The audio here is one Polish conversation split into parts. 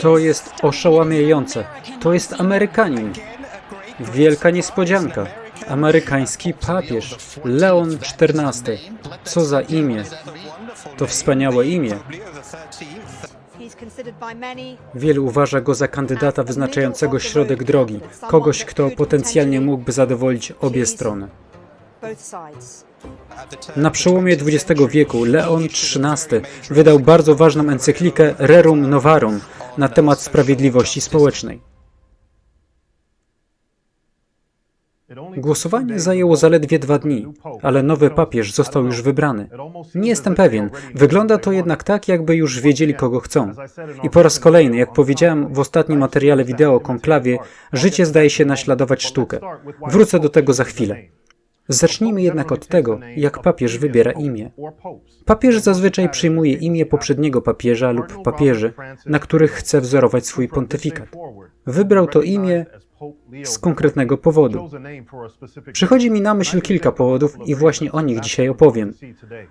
To jest oszałamiające. To jest Amerykanin. Wielka niespodzianka. Amerykański papież. Leon XIV. Co za imię. To wspaniałe imię. Wielu uważa go za kandydata wyznaczającego środek drogi, kogoś, kto potencjalnie mógłby zadowolić obie strony. Na przełomie XX wieku Leon XIII wydał bardzo ważną encyklikę Rerum Novarum na temat sprawiedliwości społecznej. Głosowanie zajęło zaledwie dwa dni, ale nowy papież został już wybrany. Nie jestem pewien. Wygląda to jednak tak, jakby już wiedzieli, kogo chcą. I po raz kolejny, jak powiedziałem w ostatnim materiale wideo o konklawie, życie zdaje się naśladować sztukę. Wrócę do tego za chwilę. Zacznijmy jednak od tego, jak papież wybiera imię. Papież zazwyczaj przyjmuje imię poprzedniego papieża lub papieży, na których chce wzorować swój pontyfikat. Wybrał to imię z konkretnego powodu. Przychodzi mi na myśl kilka powodów i właśnie o nich dzisiaj opowiem.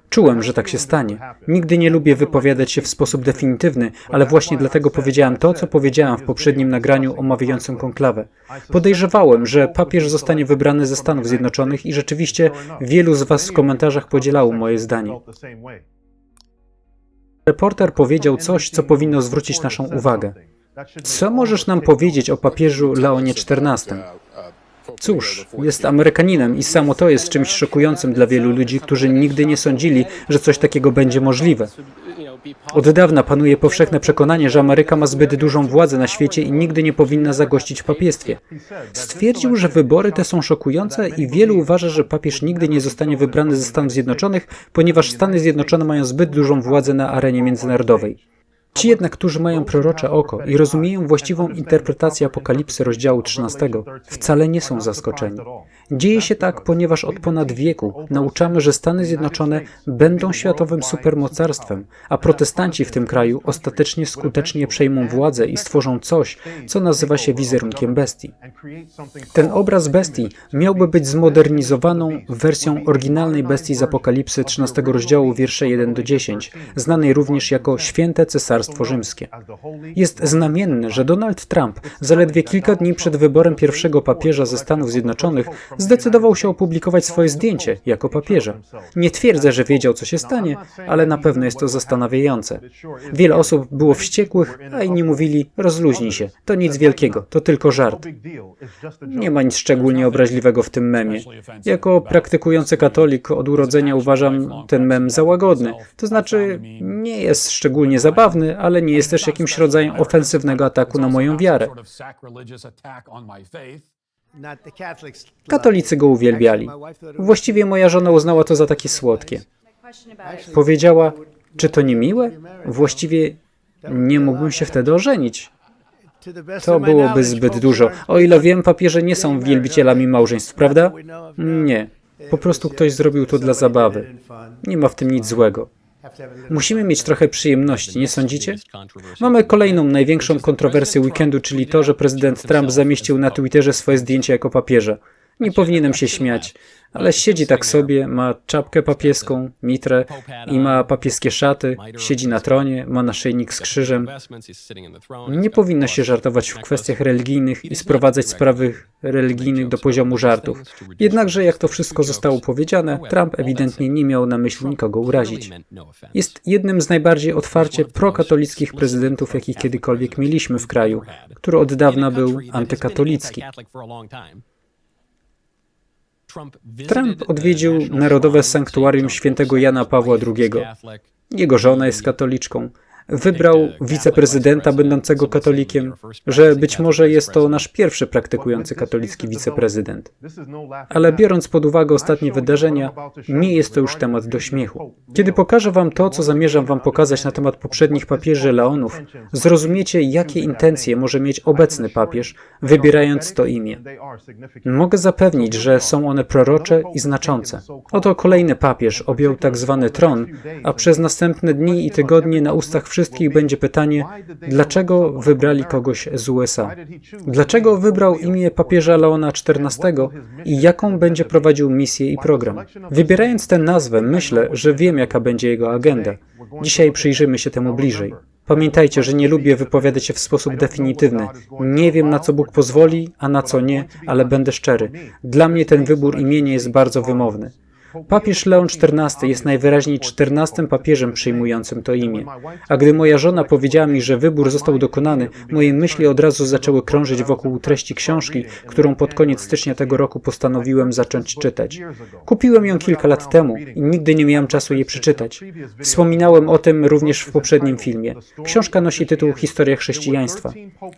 Czułem, że tak się stanie. Nigdy nie lubię wypowiadać się w sposób definitywny, ale właśnie dlatego powiedziałem to, co powiedziałem w poprzednim nagraniu omawiającym konklawę. Podejrzewałem, że papież zostanie wybrany ze Stanów Zjednoczonych i rzeczywiście wielu z Was w komentarzach podzielało moje zdanie. Reporter powiedział coś, co powinno zwrócić naszą uwagę. Co możesz nam powiedzieć o papieżu Leonie XIV? Cóż, jest Amerykaninem i samo to jest czymś szokującym dla wielu ludzi, którzy nigdy nie sądzili, że coś takiego będzie możliwe. Od dawna panuje powszechne przekonanie, że Ameryka ma zbyt dużą władzę na świecie i nigdy nie powinna zagościć w papiestwie. Stwierdził, że wybory te są szokujące i wielu uważa, że papież nigdy nie zostanie wybrany ze Stanów Zjednoczonych, ponieważ Stany Zjednoczone mają zbyt dużą władzę na arenie międzynarodowej. Ci jednak, którzy mają prorocze oko i rozumieją właściwą interpretację Apokalipsy rozdziału 13, wcale nie są zaskoczeni. Dzieje się tak, ponieważ od ponad wieku nauczamy, że Stany Zjednoczone będą światowym supermocarstwem, a protestanci w tym kraju ostatecznie skutecznie przejmą władzę i stworzą coś, co nazywa się wizerunkiem bestii. Ten obraz bestii miałby być zmodernizowaną wersją oryginalnej bestii z Apokalipsy 13 rozdziału wiersze 1 do 10, znanej również jako Święte Cesarstwo Rzymskie. Jest znamienne, że Donald Trump zaledwie kilka dni przed wyborem pierwszego papieża ze Stanów Zjednoczonych zdecydował się opublikować swoje zdjęcie jako papieża. Nie twierdzę, że wiedział, co się stanie, ale na pewno jest to zastanawiające. Wiele osób było wściekłych, a inni mówili: rozluźnij się, to nic wielkiego, to tylko żart. Nie ma nic szczególnie obraźliwego w tym memie. Jako praktykujący katolik od urodzenia uważam ten mem za łagodny. To znaczy, nie jest szczególnie zabawny, ale nie jest też jakimś rodzajem ofensywnego ataku na moją wiarę. Katolicy go uwielbiali. Właściwie moja żona uznała to za takie słodkie. Powiedziała, czy to nie miłe? Właściwie nie mógłbym się wtedy ożenić. To byłoby zbyt dużo. O ile wiem, papieże nie są wielbicielami małżeństw, prawda? Nie. Po prostu ktoś zrobił to dla zabawy. Nie ma w tym nic złego. Musimy mieć trochę przyjemności, nie sądzicie? Mamy kolejną największą kontrowersję weekendu, czyli to, że prezydent Trump zamieścił na Twitterze swoje zdjęcie jako papieża. Nie powinienem się śmiać, ale siedzi tak sobie, ma czapkę papieską, mitrę i ma papieskie szaty, siedzi na tronie, ma naszyjnik z krzyżem. Nie powinno się żartować w kwestiach religijnych i sprowadzać sprawy religijnych do poziomu żartów. Jednakże, jak to wszystko zostało powiedziane, Trump ewidentnie nie miał na myśli nikogo urazić. Jest jednym z najbardziej otwarcie prokatolickich prezydentów, jakich kiedykolwiek mieliśmy w kraju, który od dawna był antykatolicki. Trump odwiedził Narodowe Sanktuarium Świętego Jana Pawła II. Jego żona jest katoliczką. Wybrał wiceprezydenta będącego katolikiem, że być może jest to nasz pierwszy praktykujący katolicki wiceprezydent. Ale biorąc pod uwagę ostatnie wydarzenia, nie jest to już temat do śmiechu. Kiedy pokażę wam to, co zamierzam wam pokazać na temat poprzednich papieży Leonów, zrozumiecie, jakie intencje może mieć obecny papież, wybierając to imię. Mogę zapewnić, że są one prorocze i znaczące. Oto kolejny papież objął tak zwany tron, a przez następne dni i tygodnie na ustach wszystkich będzie pytanie, dlaczego wybrali kogoś z USA? Dlaczego wybrał imię papieża Leona XIV i jaką będzie prowadził misję i program? Wybierając tę nazwę, myślę, że wiem, jaka będzie jego agenda. Dzisiaj przyjrzymy się temu bliżej. Pamiętajcie, że nie lubię wypowiadać się w sposób definitywny. Nie wiem, na co Bóg pozwoli, a na co nie, ale będę szczery. Dla mnie ten wybór imienia jest bardzo wymowny. Papież Leon XIV jest najwyraźniej czternastym papieżem przyjmującym to imię. A gdy moja żona powiedziała mi, że wybór został dokonany, moje myśli od razu zaczęły krążyć wokół treści książki, którą pod koniec stycznia tego roku postanowiłem zacząć czytać. Kupiłem ją kilka lat temu i nigdy nie miałem czasu jej przeczytać. Wspominałem o tym również w poprzednim filmie. Książka nosi tytuł Historia chrześcijaństwa.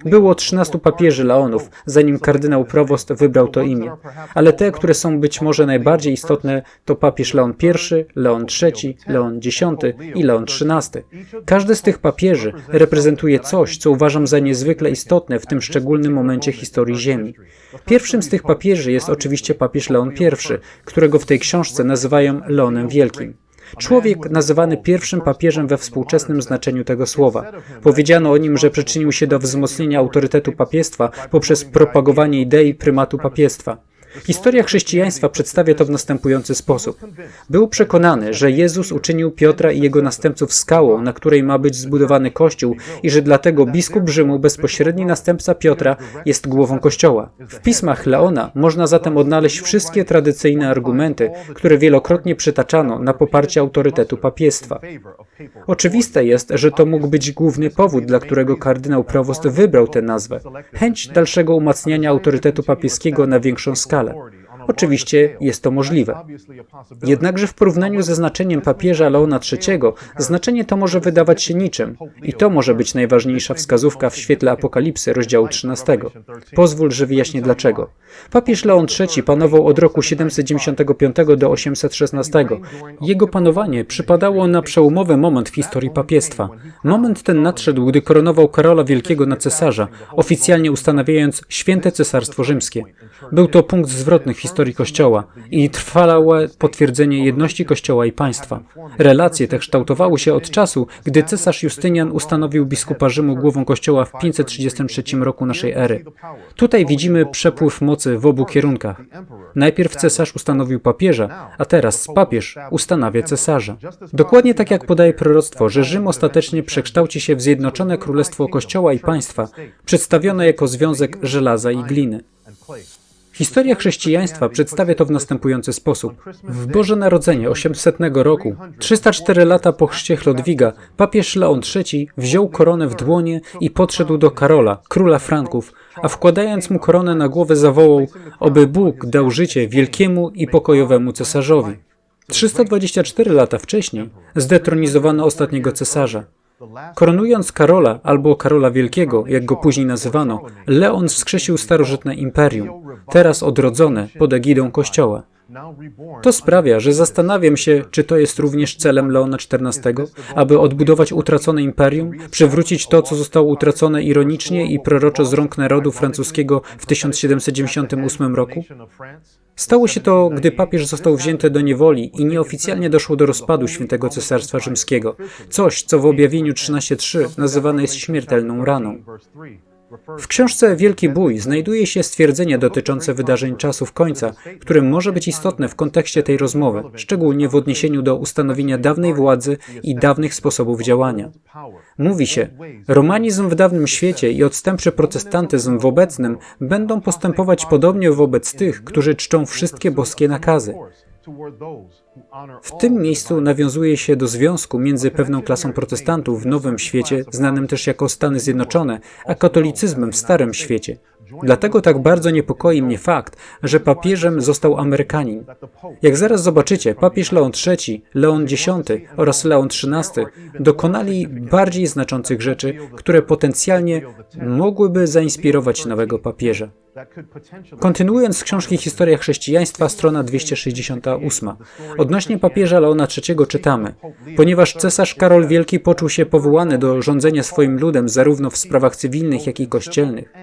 Było 13 papieży Leonów, zanim kardynał prowost wybrał to imię. Ale te, które są być może najbardziej istotne, to papież Leon I, Leon III, Leon X i Leon XIII. Każdy z tych papieży reprezentuje coś, co uważam za niezwykle istotne w tym szczególnym momencie historii Ziemi. Pierwszym z tych papieży jest oczywiście papież Leon I, którego w tej książce nazywają Leonem Wielkim. Człowiek nazywany pierwszym papieżem we współczesnym znaczeniu tego słowa. Powiedziano o nim, że przyczynił się do wzmocnienia autorytetu papiestwa poprzez propagowanie idei prymatu papiestwa. Historia chrześcijaństwa przedstawia to w następujący sposób. Był przekonany, że Jezus uczynił Piotra i jego następców skałą, na której ma być zbudowany Kościół i że dlatego biskup Rzymu, bezpośredni następca Piotra, jest głową Kościoła. W pismach Leona można zatem odnaleźć wszystkie tradycyjne argumenty, które wielokrotnie przytaczano na poparcie autorytetu papiestwa. Oczywiste jest, że to mógł być główny powód, dla którego kardynał prowost wybrał tę nazwę. Chęć dalszego umacniania autorytetu papieskiego na większą skalę. socială. Oczywiście jest to możliwe. Jednakże w porównaniu ze znaczeniem papieża Leona III, znaczenie to może wydawać się niczym. I to może być najważniejsza wskazówka w świetle Apokalipsy, rozdziału 13. Pozwól, że wyjaśnię dlaczego. Papież Leon III panował od roku 795 do 816. Jego panowanie przypadało na przełomowy moment w historii papiestwa. Moment ten nadszedł, gdy koronował Karola Wielkiego na cesarza, oficjalnie ustanawiając święte cesarstwo rzymskie. Był to punkt zwrotny w historii Kościoła i trwałe potwierdzenie jedności Kościoła i państwa. Relacje te kształtowały się od czasu, gdy cesarz Justynian ustanowił biskupa Rzymu głową Kościoła w 533 roku naszej ery. Tutaj widzimy przepływ mocy w obu kierunkach. Najpierw cesarz ustanowił papieża, a teraz papież ustanawia cesarza. Dokładnie tak jak podaje proroctwo, że Rzym ostatecznie przekształci się w zjednoczone królestwo Kościoła i państwa, przedstawione jako związek żelaza i gliny. Historia chrześcijaństwa przedstawia to w następujący sposób. W Boże Narodzenie 800 roku, 304 lata po chrzcie Chlodwiga, papież Leon III wziął koronę w dłonie i podszedł do Karola, króla Franków, a wkładając mu koronę na głowę zawołał, oby Bóg dał życie wielkiemu i pokojowemu cesarzowi. 324 lata wcześniej zdetronizowano ostatniego cesarza. Koronując Karola albo Karola Wielkiego, jak go później nazywano, Leon wskrzesił starożytne imperium, teraz odrodzone pod egidą Kościoła. To sprawia, że zastanawiam się, czy to jest również celem Leona XIV, aby odbudować utracone imperium, przywrócić to, co zostało utracone ironicznie i proroczo z rąk narodu francuskiego w 1798 roku? Stało się to, gdy papież został wzięty do niewoli i nieoficjalnie doszło do rozpadu świętego Cesarstwa Rzymskiego. Coś, co w objawieniu 13.3 nazywane jest śmiertelną raną. W książce Wielki Bój znajduje się stwierdzenie dotyczące wydarzeń czasów końca, które może być istotne w kontekście tej rozmowy, szczególnie w odniesieniu do ustanowienia dawnej władzy i dawnych sposobów działania. Mówi się, romanizm w dawnym świecie i odstępczy protestantyzm w obecnym będą postępować podobnie wobec tych, którzy czczą wszystkie boskie nakazy. W tym miejscu nawiązuje się do związku między pewną klasą protestantów w Nowym Świecie, znanym też jako Stany Zjednoczone, a katolicyzmem w Starym Świecie. Dlatego tak bardzo niepokoi mnie fakt, że papieżem został Amerykanin. Jak zaraz zobaczycie, papież Leon III, Leon X oraz Leon XIII dokonali bardziej znaczących rzeczy, które potencjalnie mogłyby zainspirować nowego papieża. Kontynuując z książki Historia chrześcijaństwa, strona 268. Odnośnie papieża Leona III czytamy: Ponieważ cesarz Karol Wielki poczuł się powołany do rządzenia swoim ludem zarówno w sprawach cywilnych, jak i kościelnych.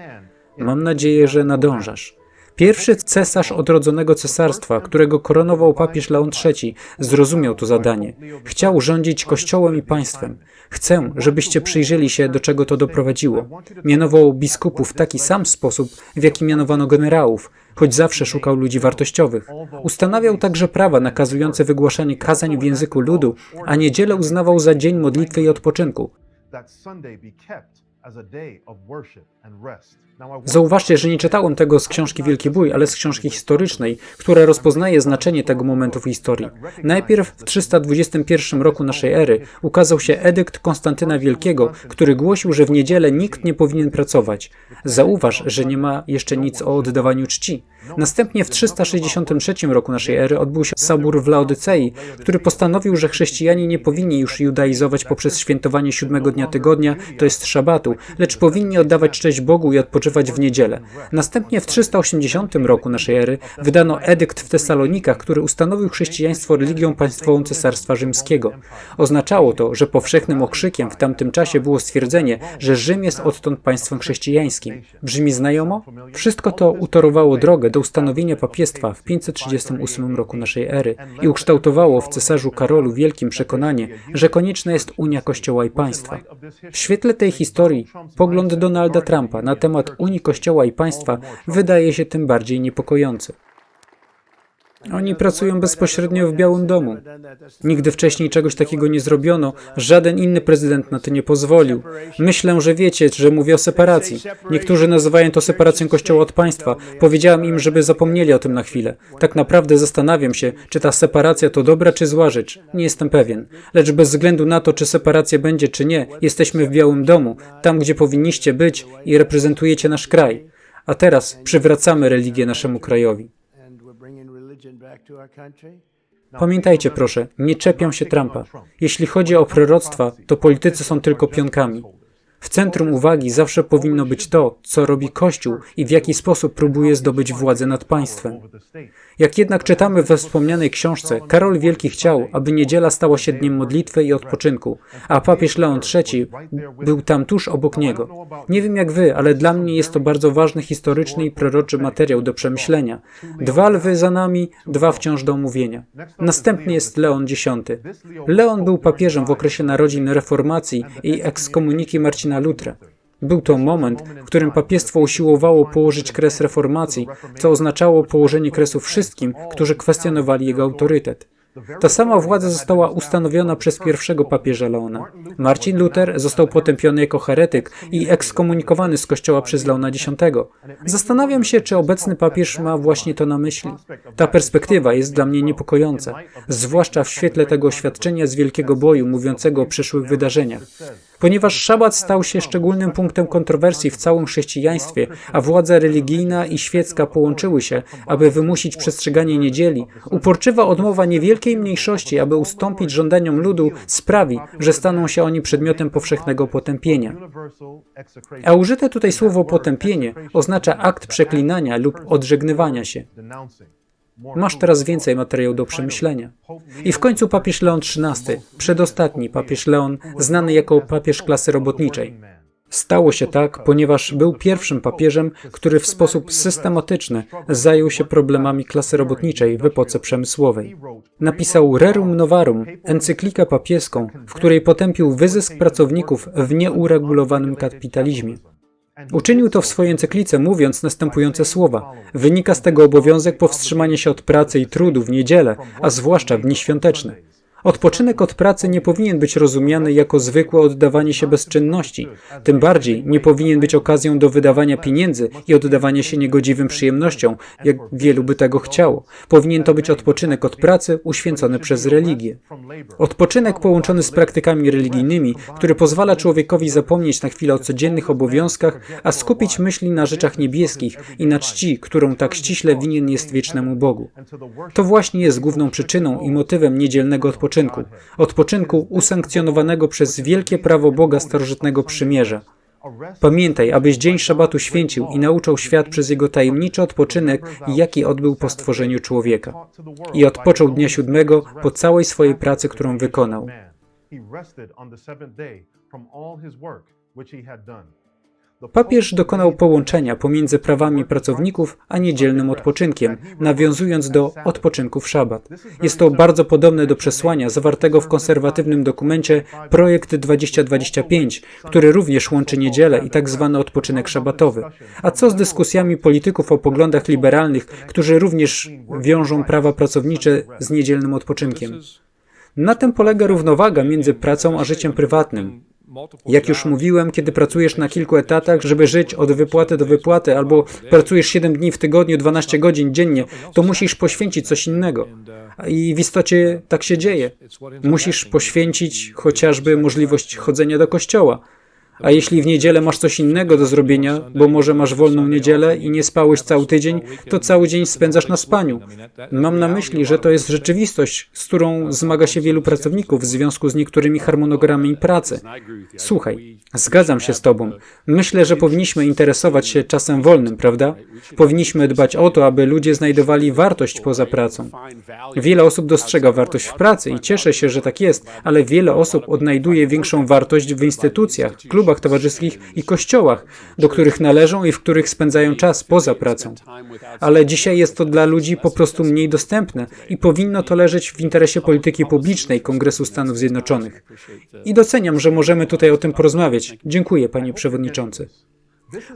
Mam nadzieję, że nadążasz. Pierwszy cesarz odrodzonego cesarstwa, którego koronował papież Leon III, zrozumiał to zadanie. Chciał rządzić kościołem i państwem. Chcę, żebyście przyjrzeli się, do czego to doprowadziło. Mianował biskupów w taki sam sposób, w jaki mianowano generałów, choć zawsze szukał ludzi wartościowych. Ustanawiał także prawa nakazujące wygłaszanie kazań w języku ludu, a niedzielę uznawał za dzień modlitwy i odpoczynku. Zauważcie, że nie czytałem tego z książki Wielki Bój, ale z książki historycznej, która rozpoznaje znaczenie tego momentu w historii. Najpierw w 321 roku naszej ery ukazał się edykt Konstantyna Wielkiego, który głosił, że w niedzielę nikt nie powinien pracować. Zauważ, że nie ma jeszcze nic o oddawaniu czci. Następnie w 363 roku naszej ery odbył się sabór w Laodycei, który postanowił, że chrześcijanie nie powinni już judaizować poprzez świętowanie siódmego dnia tygodnia, to jest szabatu, lecz powinni oddawać cześć Bogu i odpoczywać w niedzielę. Następnie w 380 roku naszej ery wydano edykt w Tesalonikach, który ustanowił chrześcijaństwo religią państwową Cesarstwa Rzymskiego. Oznaczało to, że powszechnym okrzykiem w tamtym czasie było stwierdzenie, że Rzym jest odtąd państwem chrześcijańskim. Brzmi znajomo? Wszystko to utorowało drogę do ustanowienia papiestwa w 538 roku naszej ery i ukształtowało w cesarzu Karolu Wielkim przekonanie, że konieczna jest unia Kościoła i państwa. W świetle tej historii pogląd Donalda Trumpa na temat Unii Kościoła i państwa wydaje się tym bardziej niepokojący. Oni pracują bezpośrednio w Białym Domu. Nigdy wcześniej czegoś takiego nie zrobiono, żaden inny prezydent na to nie pozwolił. Myślę, że wiecie, że mówię o separacji. Niektórzy nazywają to separacją Kościoła od państwa. Powiedziałem im, żeby zapomnieli o tym na chwilę. Tak naprawdę zastanawiam się, czy ta separacja to dobra czy zła rzecz. Nie jestem pewien. Lecz bez względu na to, czy separacja będzie czy nie, jesteśmy w Białym Domu, tam gdzie powinniście być i reprezentujecie nasz kraj. A teraz przywracamy religię naszemu krajowi. Pamiętajcie proszę, nie czepiam się Trumpa. Jeśli chodzi o proroctwa, to politycy są tylko pionkami. W centrum uwagi zawsze powinno być to, co robi Kościół i w jaki sposób próbuje zdobyć władzę nad państwem. Jak jednak czytamy we wspomnianej książce, Karol Wielki chciał, aby niedziela stała się dniem modlitwy i odpoczynku, a papież Leon III był tam tuż obok niego. Nie wiem jak wy, ale dla mnie jest to bardzo ważny historyczny i proroczy materiał do przemyślenia. Dwa lwy za nami, dwa wciąż do omówienia. Następnie jest Leon X. Leon był papieżem w okresie narodzin reformacji i ekskomuniki Marcina Lutra. Był to moment, w którym papiestwo usiłowało położyć kres reformacji, co oznaczało położenie kresu wszystkim, którzy kwestionowali jego autorytet. Ta sama władza została ustanowiona przez pierwszego papieża Leona. Marcin Luther został potępiony jako heretyk i ekskomunikowany z kościoła przez Leona X. Zastanawiam się, czy obecny papież ma właśnie to na myśli. Ta perspektywa jest dla mnie niepokojąca, zwłaszcza w świetle tego oświadczenia z Wielkiego Boju mówiącego o przyszłych wydarzeniach. Ponieważ szabat stał się szczególnym punktem kontrowersji w całym chrześcijaństwie, a władza religijna i świecka połączyły się, aby wymusić przestrzeganie niedzieli, uporczywa odmowa niewielkiej mniejszości, aby ustąpić żądaniom ludu, sprawi, że staną się oni przedmiotem powszechnego potępienia. A użyte tutaj słowo potępienie oznacza akt przeklinania lub odżegnywania się. Masz teraz więcej materiału do przemyślenia. I w końcu papież Leon XIII, przedostatni papież Leon, znany jako papież klasy robotniczej. Stało się tak, ponieważ był pierwszym papieżem, który w sposób systematyczny zajął się problemami klasy robotniczej w epoce przemysłowej. Napisał Rerum Novarum, encyklikę papieską, w której potępił wyzysk pracowników w nieuregulowanym kapitalizmie. Uczynił to w swojej encyklice, mówiąc następujące słowa. Wynika z tego obowiązek powstrzymania się od pracy i trudu w niedzielę, a zwłaszcza w dni świąteczne. Odpoczynek od pracy nie powinien być rozumiany jako zwykłe oddawanie się bezczynności. Tym bardziej nie powinien być okazją do wydawania pieniędzy i oddawania się niegodziwym przyjemnościom, jak wielu by tego chciało. Powinien to być odpoczynek od pracy uświęcony przez religię. Odpoczynek połączony z praktykami religijnymi, który pozwala człowiekowi zapomnieć na chwilę o codziennych obowiązkach, a skupić myśli na rzeczach niebieskich i na czci, którą tak ściśle winien jest wiecznemu Bogu. To właśnie jest główną przyczyną i motywem niedzielnego odpoczynku. Odpoczynku usankcjonowanego przez wielkie prawo Boga starożytnego przymierza. Pamiętaj, abyś dzień szabatu święcił i nauczał świat przez jego tajemniczy odpoczynek, jaki odbył po stworzeniu człowieka. I odpoczął dnia siódmego po całej swojej pracy, którą wykonał. On. Papież dokonał połączenia pomiędzy prawami pracowników a niedzielnym odpoczynkiem, nawiązując do odpoczynku w szabat. Jest to bardzo podobne do przesłania zawartego w konserwatywnym dokumencie Projekt 2025, który również łączy niedzielę i tak zwany odpoczynek szabatowy. A co z dyskusjami polityków o poglądach liberalnych, którzy również wiążą prawa pracownicze z niedzielnym odpoczynkiem? Na tym polega równowaga między pracą a życiem prywatnym. Jak już mówiłem, kiedy pracujesz na kilku etatach, żeby żyć od wypłaty do wypłaty, albo pracujesz 7 dni w tygodniu, 12 godzin dziennie, to musisz poświęcić coś innego. I w istocie tak się dzieje. Musisz poświęcić chociażby możliwość chodzenia do kościoła. A jeśli w niedzielę masz coś innego do zrobienia, bo może masz wolną niedzielę i nie spałeś cały tydzień, to cały dzień spędzasz na spaniu. Mam na myśli, że to jest rzeczywistość, z którą zmaga się wielu pracowników w związku z niektórymi harmonogramami pracy. Słuchaj, zgadzam się z Tobą. Myślę, że powinniśmy interesować się czasem wolnym, prawda? Powinniśmy dbać o to, aby ludzie znajdowali wartość poza pracą. Wiele osób dostrzega wartość w pracy i cieszę się, że tak jest, ale wiele osób odnajduje większą wartość w instytucjach, klubach towarzyskich i kościołach, do których należą i w których spędzają czas poza pracą. Ale dzisiaj jest to dla ludzi po prostu mniej dostępne i powinno to leżeć w interesie polityki publicznej Kongresu Stanów Zjednoczonych. I doceniam, że możemy tutaj o tym porozmawiać. Dziękuję, panie przewodniczący.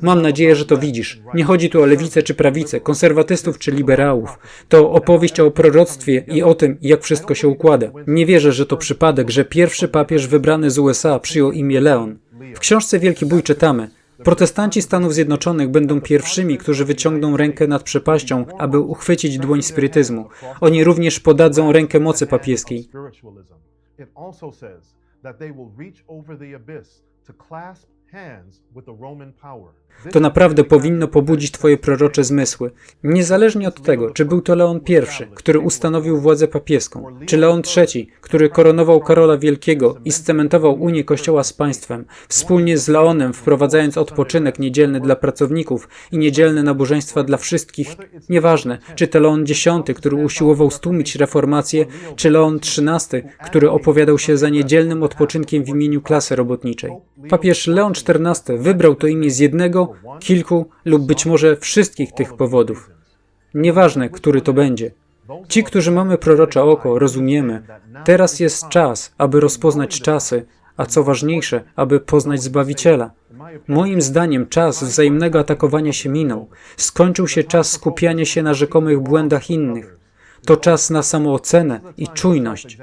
Mam nadzieję, że to widzisz. Nie chodzi tu o lewicę czy prawicę, konserwatystów czy liberałów. To opowieść o proroctwie i o tym, jak wszystko się układa. Nie wierzę, że to przypadek, że pierwszy papież wybrany z USA przyjął imię Leon. W książce Wielki Bój czytamy: Protestanci Stanów Zjednoczonych będą pierwszymi, którzy wyciągną rękę nad przepaścią, aby uchwycić dłoń spirytyzmu. Oni również podadzą rękę mocy papieskiej. To clasp hands with the Roman power. To naprawdę powinno pobudzić Twoje prorocze zmysły. Niezależnie od tego, czy był to Leon I, który ustanowił władzę papieską, czy Leon III, który koronował Karola Wielkiego i scementował Unię Kościoła z państwem, wspólnie z Leonem wprowadzając odpoczynek niedzielny dla pracowników i niedzielne nabożeństwa dla wszystkich, nieważne, czy to Leon X, który usiłował stłumić reformację, czy Leon XIII, który opowiadał się za niedzielnym odpoczynkiem w imieniu klasy robotniczej. Papież Leon XIV wybrał to imię z jednego, kilku lub być może wszystkich tych powodów. Nieważne, który to będzie. Ci, którzy mamy prorocze oko, rozumiemy, teraz jest czas, aby rozpoznać czasy, a co ważniejsze, aby poznać Zbawiciela. Moim zdaniem czas wzajemnego atakowania się minął. Skończył się czas skupiania się na rzekomych błędach innych. To czas na samoocenę i czujność.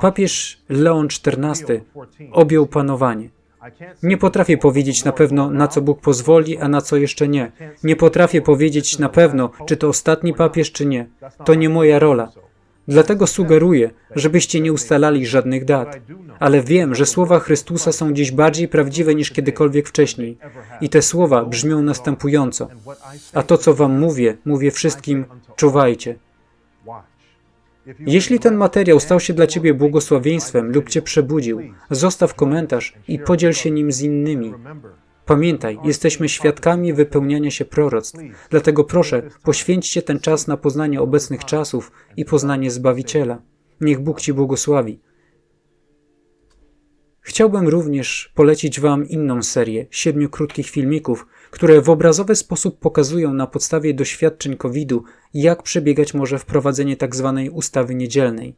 Papież Leon XIV objął panowanie. Nie potrafię powiedzieć na pewno, na co Bóg pozwoli, a na co jeszcze nie. Nie potrafię powiedzieć na pewno, czy to ostatni papież, czy nie. To nie moja rola. Dlatego sugeruję, żebyście nie ustalali żadnych dat. Ale wiem, że słowa Chrystusa są dziś bardziej prawdziwe niż kiedykolwiek wcześniej. I te słowa brzmią następująco. A to, co wam mówię, mówię wszystkim, czuwajcie. Jeśli ten materiał stał się dla Ciebie błogosławieństwem lub Cię przebudził, zostaw komentarz i podziel się nim z innymi. Pamiętaj, jesteśmy świadkami wypełniania się proroctw, dlatego proszę, poświęćcie ten czas na poznanie obecnych czasów i poznanie Zbawiciela. Niech Bóg Ci błogosławi. Chciałbym również polecić Wam inną serię siedmiu krótkich filmików, które w obrazowy sposób pokazują na podstawie doświadczeń COVID-u, jak przebiegać może wprowadzenie tzw. Tak ustawy niedzielnej.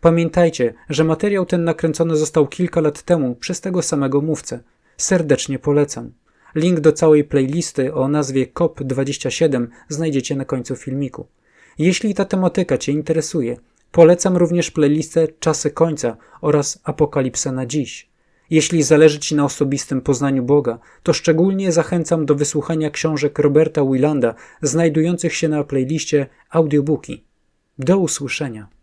Pamiętajcie, że materiał ten nakręcony został kilka lat temu przez tego samego mówcę. Serdecznie polecam. Link do całej playlisty o nazwie COP27 znajdziecie na końcu filmiku. Jeśli ta tematyka Cię interesuje, polecam również playlistę Czasy Końca oraz Apokalipsa na dziś. Jeśli zależy Ci na osobistym poznaniu Boga, to szczególnie zachęcam do wysłuchania książek Roberta Willanda znajdujących się na playliście audiobooki. Do usłyszenia.